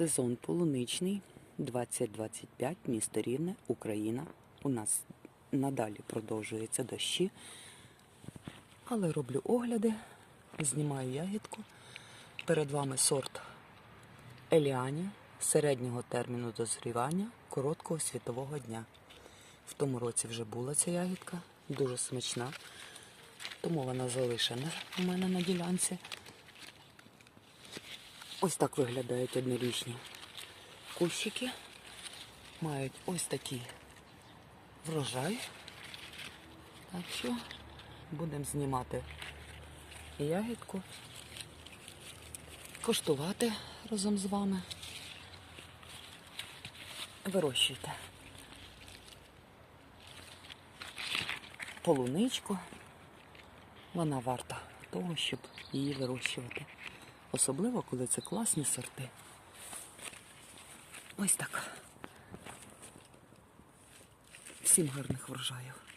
Сезон полуничний 2025, місто Рівне, Україна. У нас надалі продовжуються дощі. Але роблю огляди, знімаю ягідку. Перед вами сорт Еліані середнього терміну дозрівання короткого світового дня. В тому році вже була ця ягідка, дуже смачна, тому вона залишена у мене на ділянці. Ось так виглядають однорічні кущики. Мають ось такий врожай. Так що будемо знімати ягідку, коштувати разом з вами. Вирощуйте полуничку. Вона варта того, щоб її вирощувати. Особливо, коли це класні сорти. Ось так. Всім гарних врожаїв.